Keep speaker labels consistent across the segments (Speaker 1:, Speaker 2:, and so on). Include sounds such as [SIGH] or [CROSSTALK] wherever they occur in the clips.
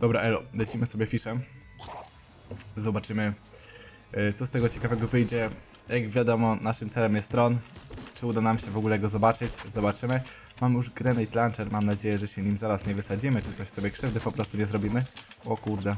Speaker 1: Dobra, Elo, lecimy sobie fiszem. Zobaczymy, y, co z tego ciekawego wyjdzie. Jak wiadomo, naszym celem jest tron. Czy uda nam się w ogóle go zobaczyć? Zobaczymy. Mamy już Grenade Launcher, mam nadzieję, że się nim zaraz nie wysadzimy, czy coś sobie krzywdy po prostu nie zrobimy. O kurde.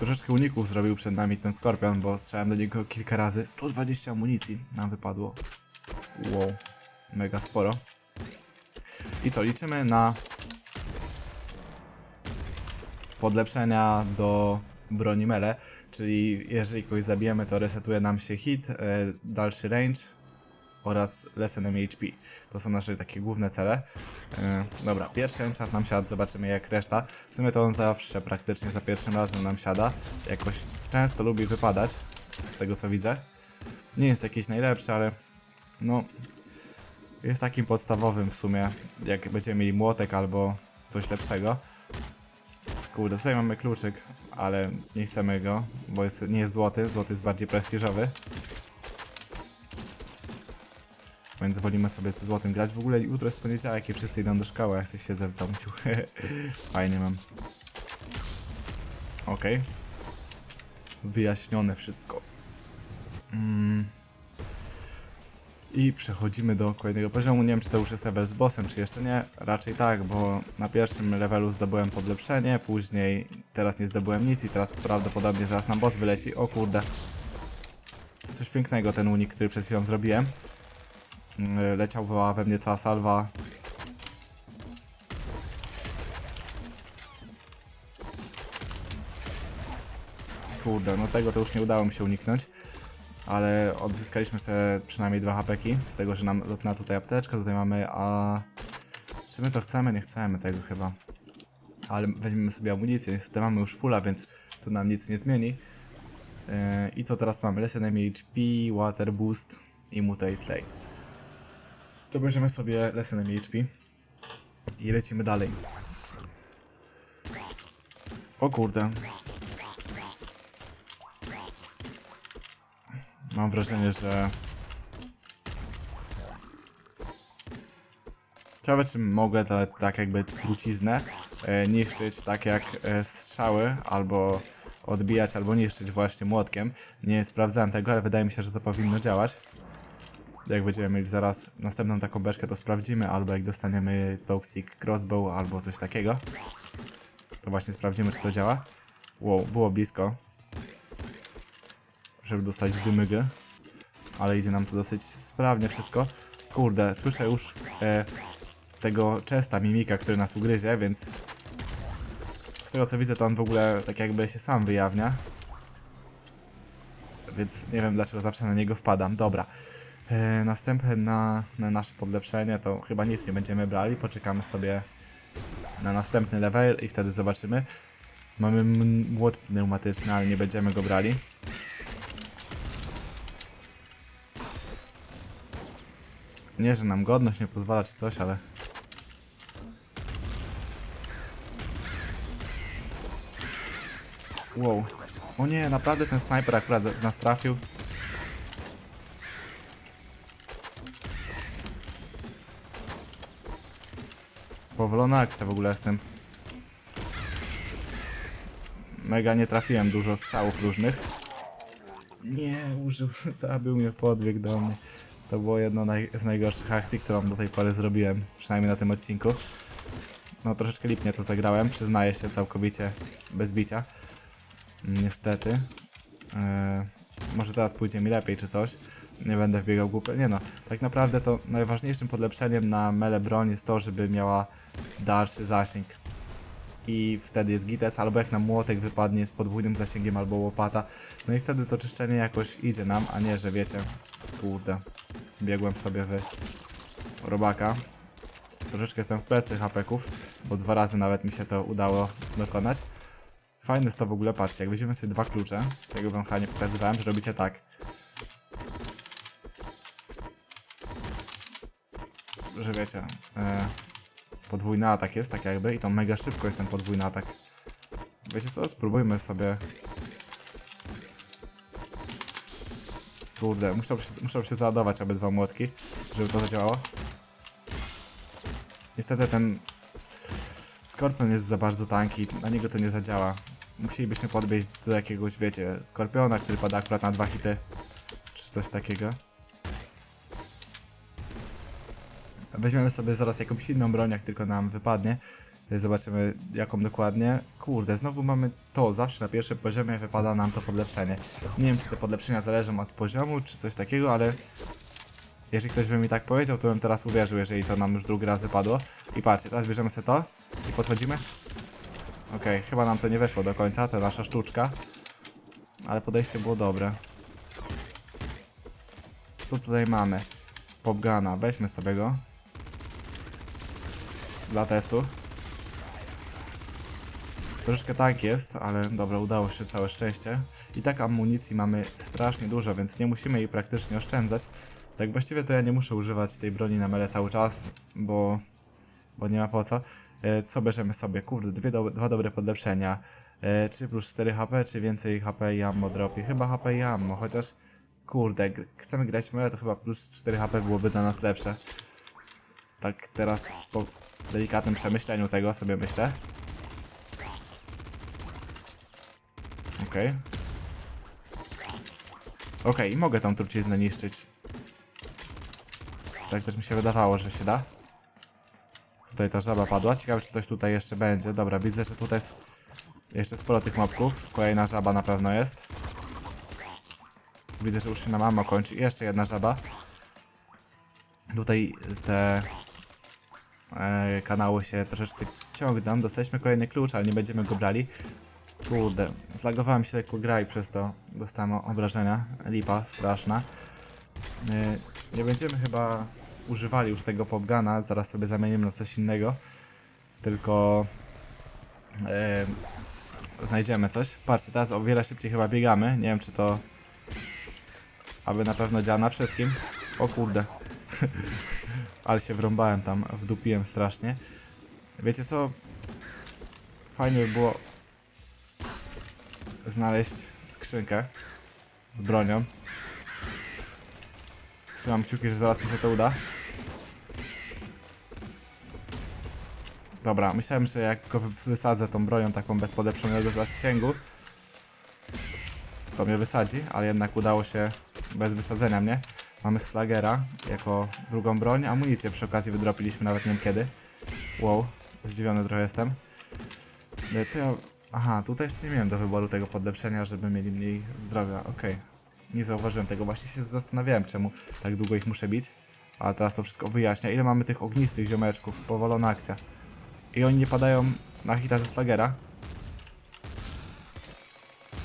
Speaker 1: Troszeczkę uników zrobił przed nami ten Skorpion, bo strzelałem do niego kilka razy. 120 amunicji nam wypadło. Wow, mega sporo. I co, liczymy na podlepszenia do broni mele, czyli jeżeli kogoś zabijemy, to resetuje nam się hit, e, dalszy range oraz less enemy HP. To są nasze takie główne cele. E, dobra, pierwszy enchant nam siadł, zobaczymy jak reszta. W sumie to on zawsze praktycznie za pierwszym razem nam siada. Jakoś często lubi wypadać, z tego co widzę. Nie jest jakiś najlepszy, ale no jest takim podstawowym w sumie, jak będziemy mieli młotek albo coś lepszego. Kurde, tutaj mamy kluczyk, ale nie chcemy go, bo jest, nie jest złoty, złoty jest bardziej prestiżowy. Więc wolimy sobie ze złotym grać. W ogóle jutro jest poniedziałek i wszyscy idą do szkoły, a ja sobie siedzę w domu. Fajnie mam. Okej. Wyjaśnione wszystko. Mm. I przechodzimy do kolejnego poziomu. Nie wiem, czy to już jest level z bossem, czy jeszcze nie. Raczej tak, bo na pierwszym levelu zdobyłem podlepszenie, później teraz nie zdobyłem nic i teraz prawdopodobnie zaraz nam boss wyleci. O kurde. Coś pięknego ten unik, który przed chwilą zrobiłem. Yy, Leciała we mnie cała salwa. Kurde, no tego to już nie udało mi się uniknąć. Ale odzyskaliśmy sobie przynajmniej dwa hapeki. Z tego, że nam lotna tutaj apteczka, tutaj mamy, a... Czy my to chcemy? Nie chcemy tego chyba. Ale weźmiemy sobie amunicję, niestety mamy już fulla, więc to nam nic nie zmieni. Yy, I co teraz mamy? Lesson HP, Water Boost i Mutate Lay. To bierzemy sobie Lesson enemy HP i lecimy dalej. O kurde. Mam wrażenie, że... Ciekawe, czy mogę to tak jakby truciznę e, niszczyć tak jak e, strzały, albo odbijać, albo niszczyć właśnie młotkiem. Nie sprawdzałem tego, ale wydaje mi się, że to powinno działać. Jak będziemy mieli zaraz następną taką beczkę, to sprawdzimy, albo jak dostaniemy Toxic Crossbow, albo coś takiego. To właśnie sprawdzimy, czy to działa. Wow, było blisko. Żeby dostać dymygę. Ale idzie nam to dosyć sprawnie wszystko. Kurde, słyszę już e, tego Chesta, mimika, który nas ugryzie, więc... Z tego co widzę, to on w ogóle tak jakby się sam wyjawnia. Więc nie wiem dlaczego zawsze na niego wpadam. Dobra. E, następne na, na nasze podlepszenie to chyba nic nie będziemy brali. Poczekamy sobie na następny level i wtedy zobaczymy. Mamy młot pneumatyczny, ale nie będziemy go brali. Nie, że nam godność nie pozwala czy coś, ale... Wow. O nie, naprawdę ten snajper akurat nas trafił. Powolona akcja w ogóle jestem. Mega nie trafiłem dużo strzałów różnych. Nie, użył, [LAUGHS] zabił mnie podbieg do mnie. To było jedno naj, z najgorszych akcji, którą do tej pory zrobiłem, przynajmniej na tym odcinku. No troszeczkę lipnie to zagrałem, przyznaję się całkowicie bez bicia. Niestety. Eee, może teraz pójdzie mi lepiej czy coś. Nie będę wbiegał głupio. Nie no, tak naprawdę to najważniejszym podlepszeniem na mele broń jest to, żeby miała dalszy zasięg. I wtedy jest gites, albo jak nam młotek wypadnie z podwójnym zasięgiem, albo łopata. No i wtedy to czyszczenie jakoś idzie nam, a nie, że wiecie, kurde, biegłem sobie w robaka. Troszeczkę jestem w plecy hapeków, bo dwa razy nawet mi się to udało dokonać. Fajne jest to w ogóle, patrzcie, jak weźmiemy sobie dwa klucze, tego wam chyba nie pokazywałem, że robicie tak. Że wiecie, e, podwójny atak jest, tak jakby, i to mega szybko jest ten podwójny atak. Wiecie co, spróbujmy sobie Kurde, muszą się, muszą się załadować obydwa młotki, żeby to zadziałało. Niestety ten Skorpion jest za bardzo tanki, na niego to nie zadziała. Musielibyśmy podbiec do jakiegoś, wiecie, Skorpiona, który pada akurat na dwa hity, czy coś takiego. Weźmiemy sobie zaraz jakąś inną broń, jak tylko nam wypadnie. Zobaczymy jaką dokładnie. Kurde, znowu mamy to, zawsze na pierwszym poziomie wypada nam to podlepszenie. Nie wiem czy te podlepszenia zależą od poziomu, czy coś takiego, ale jeżeli ktoś by mi tak powiedział, to bym teraz uwierzył, jeżeli to nam już drugi raz wypadło. I patrzcie, teraz bierzemy sobie to i podchodzimy. Okej, chyba nam to nie weszło do końca, ta nasza sztuczka. Ale podejście było dobre. Co tutaj mamy? Popgana, weźmy sobie go. Dla testu. Troszeczkę tak jest, ale dobra, udało się, całe szczęście. I tak amunicji mamy strasznie dużo, więc nie musimy jej praktycznie oszczędzać. Tak właściwie to ja nie muszę używać tej broni na mele cały czas, bo, bo nie ma po co. E, co bierzemy sobie? Kurde, dwie do, dwa dobre podlepszenia. E, 3 plus 4 HP, czy więcej HP i ammo dropi? Chyba HP i ammo, chociaż kurde, chcemy grać mele, to chyba plus 4 HP byłoby dla nas lepsze. Tak teraz po delikatnym przemyśleniu tego sobie myślę. Okej. Okej, i mogę tą truciznę niszczyć. Tak też mi się wydawało, że się da. Tutaj ta żaba padła. Ciekawe, czy coś tutaj jeszcze będzie. Dobra, widzę, że tutaj jest jeszcze sporo tych mobków. Kolejna żaba na pewno jest. Widzę, że już się nam ammo kończy. I jeszcze jedna żaba. Tutaj te e, kanały się troszeczkę ciągną. Dostaliśmy kolejny klucz, ale nie będziemy go brali. Kurde, zlagowała mi się lekko gra i przez to dostałem obrażenia. Lipa, straszna. Yy, Nie będziemy chyba używali już tego popgana, zaraz sobie zamienimy na coś innego. Tylko yy, znajdziemy coś. Patrzcie, teraz o wiele szybciej chyba biegamy. Nie wiem czy to aby na pewno działa na wszystkim. O kurde. [LAUGHS] Ale się wrąbałem tam, wdupiłem strasznie. Wiecie co? Fajnie by było znaleźć skrzynkę z bronią. Trzymam kciuki, że zaraz mi się to uda. Dobra, myślałem, że jak go wy- wysadzę tą bronią taką bez podeprzednionego zasięgu, to mnie wysadzi, ale jednak udało się bez wysadzenia mnie. Mamy slagera jako drugą broń, amunicję przy okazji wydropiliśmy nawet nie wiem kiedy. Wow, zdziwiony trochę jestem. E, Co ja... Aha, tutaj jeszcze nie miałem do wyboru tego podlepszenia, żeby mieli mniej zdrowia, okej. Nie zauważyłem tego, właśnie się zastanawiałem, czemu tak długo ich muszę bić. A teraz to wszystko wyjaśnia. Ile mamy tych ognistych ziomeczków? Powolona akcja. I oni nie padają na hita ze slagera.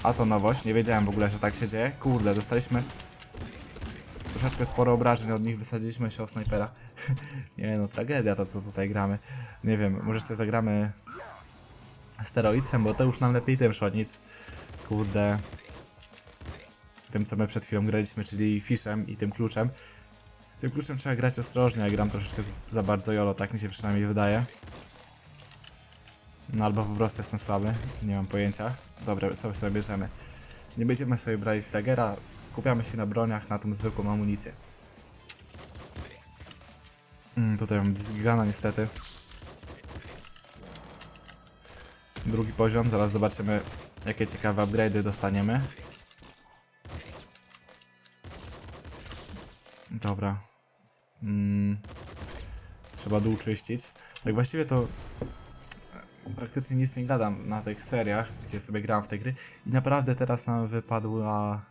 Speaker 1: A to nowość, nie wiedziałem w ogóle, że tak się dzieje. Kurde, dostaliśmy troszeczkę sporo obrażeń, od nich wysadziliśmy się o snajpera. [LAUGHS] nie no, tragedia to co tutaj gramy. Nie wiem, może sobie zagramy steroidcem, bo to już nam lepiej tym szło niż kurde tym co my przed chwilą graliśmy, czyli fishem i tym kluczem. Tym kluczem trzeba grać ostrożnie, ja gram troszeczkę za bardzo jolo, tak mi się przynajmniej wydaje. No albo po prostu jestem słaby, nie mam pojęcia. Dobra, sobie sobie bierzemy. Nie będziemy sobie brali Stagera, skupiamy się na broniach, na tą zwykłą amunicję. Mm, tutaj mam Disgana niestety. Drugi poziom, zaraz zobaczymy jakie ciekawe upgrade'y dostaniemy. Dobra. Mm, trzeba dół czyścić. Tak właściwie to praktycznie nic nie gadam na tych seriach, gdzie sobie gram w te gry. I naprawdę teraz nam wypadła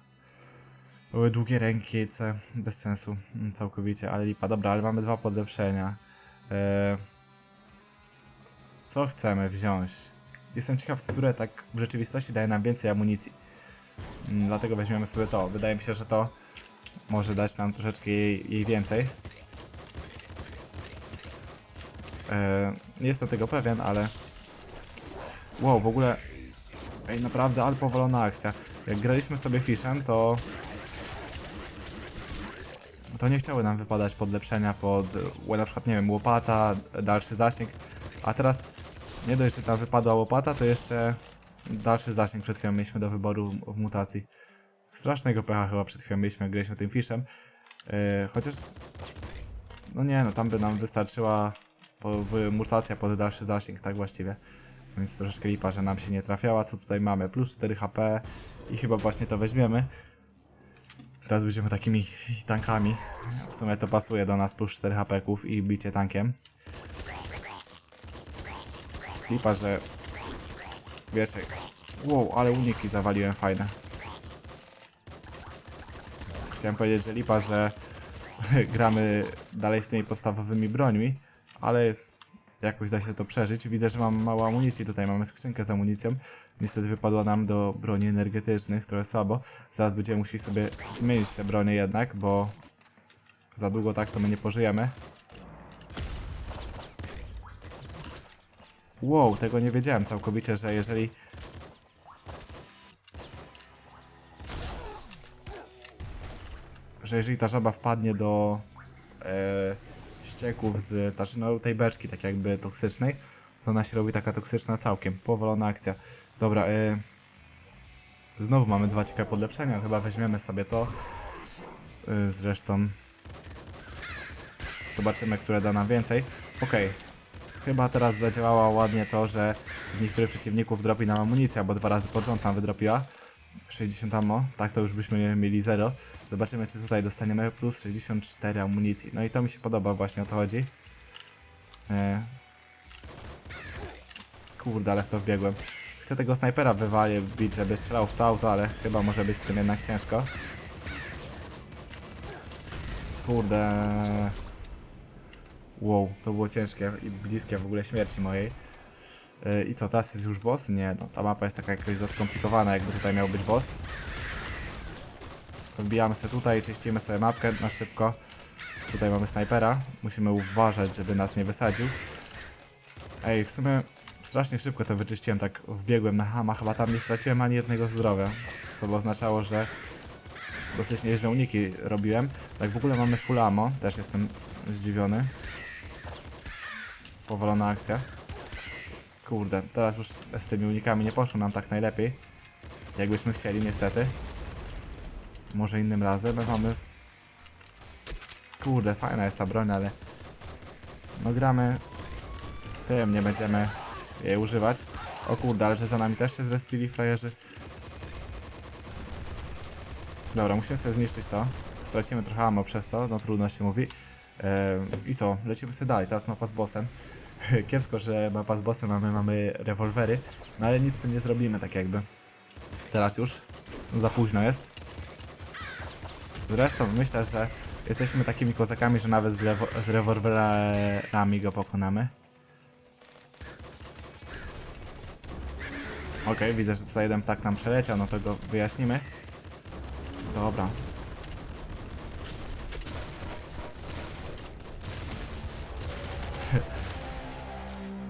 Speaker 1: były długie rękice, bez sensu mm, całkowicie, ale lipa. Dobra, ale mamy dwa podlepszenia. E, co chcemy wziąć? Jestem ciekaw, które tak w rzeczywistości daje nam więcej amunicji. Mm, Dlatego weźmiemy sobie to. Wydaje mi się, że to może dać nam troszeczkę jej, jej więcej. E, nie jestem tego pewien, ale... Wow, w ogóle... Ej, naprawdę, ale powolona akcja. Jak graliśmy sobie fishem, to... To nie chciały nam wypadać podlepszenia pod, na przykład, nie wiem, łopata, dalszy zasięg. A teraz nie dość, że tam wypadła łopata, to jeszcze dalszy zasięg przed chwilą mieliśmy do wyboru w mutacji. Strasznego pecha chyba przed chwilą mieliśmy, graliśmy tym fiszem. Yy, chociaż... No nie, no tam by nam wystarczyła po, mutacja pod dalszy zasięg, tak właściwie. Więc troszeczkę lipa, że nam się nie trafiała. Co tutaj mamy? Plus 4 HP i chyba właśnie to weźmiemy. Teraz będziemy takimi tankami. W sumie to pasuje do nas plus 4 HP i bicie tankiem. Lipa, że... Wiecie... Wow, ale uniki zawaliłem fajne. Chciałem powiedzieć, że lipa, że [LAUGHS] gramy dalej z tymi podstawowymi brońmi, ale jakoś da się to przeżyć. Widzę, że mam mało amunicji, tutaj mamy skrzynkę z amunicją. Niestety wypadła nam do broni energetycznych, trochę słabo. Zaraz będziemy musieli sobie zmienić te bronie jednak, bo za długo tak to my nie pożyjemy. Wow, tego nie wiedziałem całkowicie, że jeżeli... Że jeżeli ta żaba wpadnie do e, ścieków z znaczy no, tej beczki, tak jakby toksycznej, to ona się robi taka toksyczna całkiem. Powolona akcja. Dobra, e, znowu mamy dwa ciekawe podlepszenia, chyba weźmiemy sobie to. E, zresztą zobaczymy, które da nam więcej. Okej, Chyba teraz zadziałało ładnie to, że z niektórych przeciwników dropi nam amunicja, bo dwa razy pod rząd nam wydropiła. 60 ammo, tak to już byśmy mieli 0. Zobaczymy czy tutaj dostaniemy plus 64 amunicji. No i to mi się podoba, właśnie o to chodzi. E... Kurde, ale w to wbiegłem. Chcę tego snajpera wywalić, żeby strzelał w to auto, ale chyba może być z tym jednak ciężko. Kurde. Wow, to było ciężkie i bliskie w ogóle śmierci mojej. I co, teraz jest już boss? Nie, no ta mapa jest taka jakoś za skomplikowana, jakby tutaj miał być boss. Wbijamy sobie tutaj, czyścimy sobie mapkę na szybko. Tutaj mamy snajpera. Musimy uważać, żeby nas nie wysadził. Ej, w sumie strasznie szybko to wyczyściłem, tak wbiegłem na hama, chyba tam nie straciłem ani jednego zdrowia. Co by oznaczało, że dosyć nieźle uniki robiłem. Tak w ogóle mamy full ammo, też jestem zdziwiony. Powolona akcja. Kurde, teraz już z tymi unikami nie poszło nam tak najlepiej. Jakbyśmy chcieli, niestety. Może innym razem, my mamy... Kurde, fajna jest ta broń, ale... No gramy... Tym, nie będziemy jej używać. O kurde, ale że za nami też się zrespili frajerzy. Dobra, musimy sobie zniszczyć to. Stracimy trochę ammo przez to, no trudno się mówi. I co? Lecimy sobie dalej, teraz mapa z bossem. [LAUGHS] Kiepsko, że mapa z bossem, a my mamy rewolwery, no ale nic nie zrobimy tak jakby. Teraz już. Za późno jest. Zresztą myślę, że jesteśmy takimi kozakami, że nawet z, z rewolwerami go pokonamy. Okej, widzę, że tutaj jeden ptak nam przeleciał, no to go wyjaśnimy. Dobra.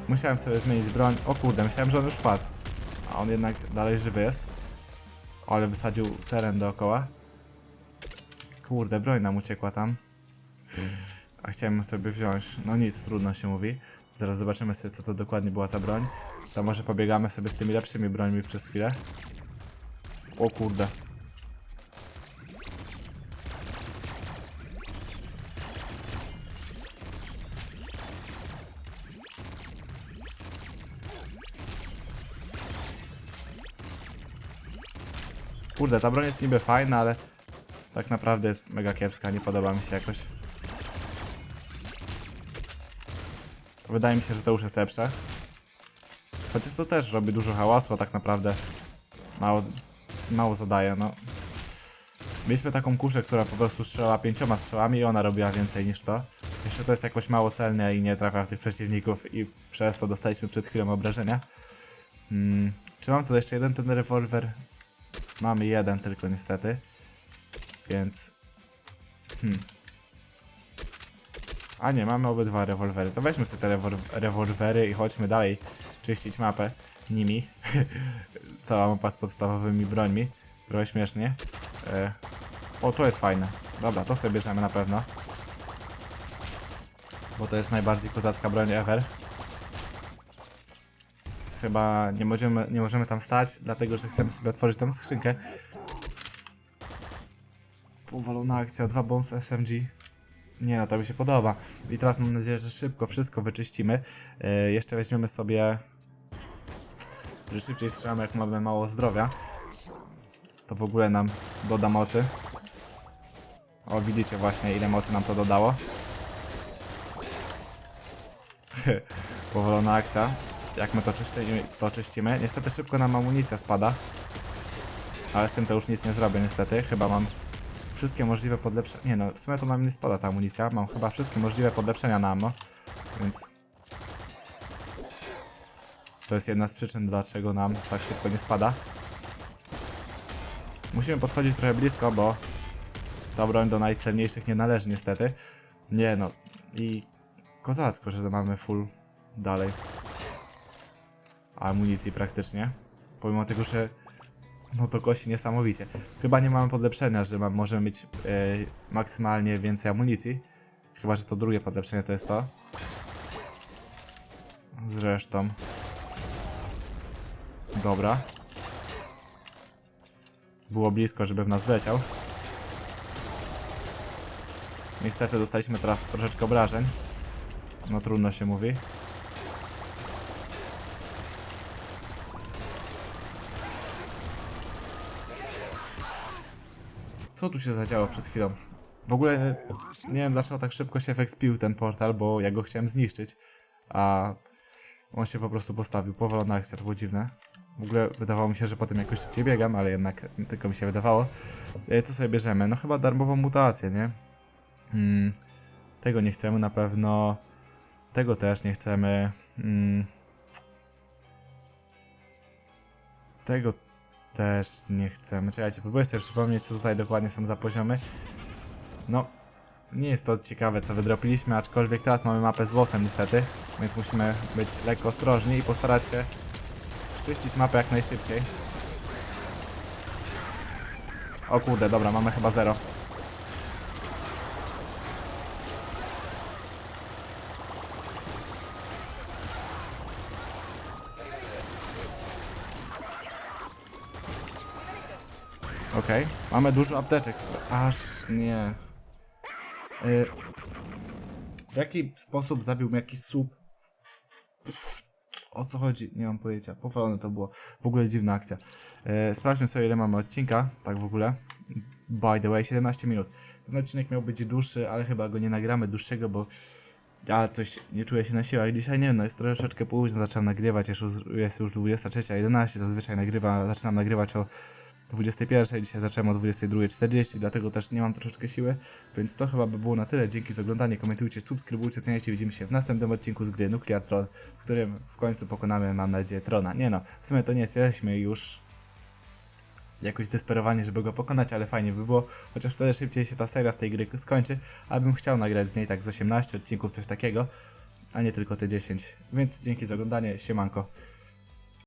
Speaker 1: Musiałem sobie zmienić broń. O kurde, myślałem, że on już padł. A on jednak dalej żywy jest. Ale wysadził teren dookoła. Kurde, broń nam uciekła tam. A chciałem sobie wziąć. No nic, trudno się mówi. Zaraz zobaczymy sobie, co to dokładnie była za broń. To może pobiegamy sobie z tymi lepszymi brońmi przez chwilę. O kurde. Kurde, ta broń jest niby fajna, ale tak naprawdę jest mega kiepska, nie podoba mi się jakoś. Wydaje mi się, że to już jest lepsze. Chociaż to też robi dużo hałasu, a tak naprawdę mało, mało zadaje, no. Mieliśmy taką kuszę, która po prostu strzelała pięcioma strzałami i ona robiła więcej niż to. Jeszcze to jest jakoś mało celne i nie trafia w tych przeciwników i przez to dostaliśmy przed chwilą obrażenia. Hmm. Czy mam tutaj jeszcze jeden ten rewolwer? Mamy jeden tylko niestety. Więc... Hmm. A nie, mamy obydwa rewolwery. To weźmy sobie te rewol rewolwery i chodźmy dalej czyścić mapę nimi. [LAUGHS] Cała mapa z podstawowymi brońmi. Trochę śmiesznie. E... O, to jest fajne. Dobra, to sobie bierzemy na pewno. Bo to jest najbardziej kozacka broń ever. Chyba nie możemy, nie możemy tam stać, dlatego że chcemy sobie otworzyć tą skrzynkę. Powalona akcja, dwa bombs SMG. Nie no, to mi się podoba. I teraz mam nadzieję, że szybko wszystko wyczyścimy. E, jeszcze weźmiemy sobie... Że szybciej strzelamy, jak mamy mało zdrowia. To w ogóle nam doda mocy. O, widzicie właśnie, ile mocy nam to dodało. [LAUGHS] Powolona akcja. Jak my to czyścimy, to czyścimy. Niestety szybko nam amunicja spada. Ale z tym to już nic nie zrobię niestety. Chyba mam wszystkie możliwe podlepszenia. Nie no, w sumie to nam nie spada ta amunicja. Mam chyba wszystkie możliwe podlepszenia na ammo. Więc... To jest jedna z przyczyn, dlaczego nam tak szybko nie spada. Musimy podchodzić trochę blisko, bo ta broń do najcenniejszych nie należy niestety. Nie no. I kozacko, że mamy full dalej amunicji praktycznie. Pomimo tego, że no to kosi niesamowicie. Chyba nie mamy podlepszenia, że ma, możemy mieć e, maksymalnie więcej amunicji. Chyba, że to drugie podlepszenie to jest to. Zresztą. Dobra. Było blisko, żeby w nas wleciał. Niestety dostaliśmy teraz troszeczkę obrażeń. No trudno się mówi. Co tu się zadziało przed chwilą? W ogóle nie wiem dlaczego tak szybko się wekspił ten portal, bo ja go chciałem zniszczyć, a on się po prostu postawił. Powolona akcja, to było dziwne. W ogóle wydawało mi się, że potem jakoś szybciej biegam, ale jednak tylko mi się wydawało. E, Co sobie bierzemy? No chyba darmową mutację, nie? Hmm, tego nie chcemy na pewno. Tego też nie chcemy. Hmm, tego też nie chcemy. Czekajcie, próbuję sobie przypomnieć, co tutaj dokładnie są za poziomy. No, nie jest to ciekawe, co wydropiliśmy, aczkolwiek teraz mamy mapę z bossem niestety, więc musimy być lekko ostrożni i postarać się szczyścić mapę jak najszybciej. O kurde, dobra, mamy chyba zero. Okej, mamy dużo apteczek. Aż nie. Y, w jaki sposób zabił mnie jakiś słup? O co chodzi? Nie mam pojęcia. Powalone to było. W ogóle dziwna akcja. Y, sprawdźmy sobie ile mamy odcinka. Tak w ogóle. By the way, 17 minut. Ten odcinek miał być dłuższy, ale chyba go nie nagramy dłuższego, bo ja coś nie czuję się na siłach. Dzisiaj nie wiem, no jest troszeczkę późno, zaczynam nagrywać, jest już, jest już 23.11, zazwyczaj nagrywa, zaczynam nagrywać o 21, dzisiaj zacząłem o 22.40, dlatego też nie mam troszeczkę siły, więc to chyba by było na tyle. Dzięki za oglądanie, komentujcie, subskrybujcie, oceniajcie, widzimy się w następnym odcinku z gry Nuclear Tron, w którym w końcu pokonamy, mam nadzieję, Trona. Nie no, w sumie to nie jesteśmy już jakoś desperowani, żeby go pokonać, ale fajnie by było, chociaż wtedy szybciej się ta seria z tej gry skończy, a bym chciał nagrać z niej tak z 18 odcinków, coś takiego, a nie tylko te 10. Więc dzięki za oglądanie, siemanko.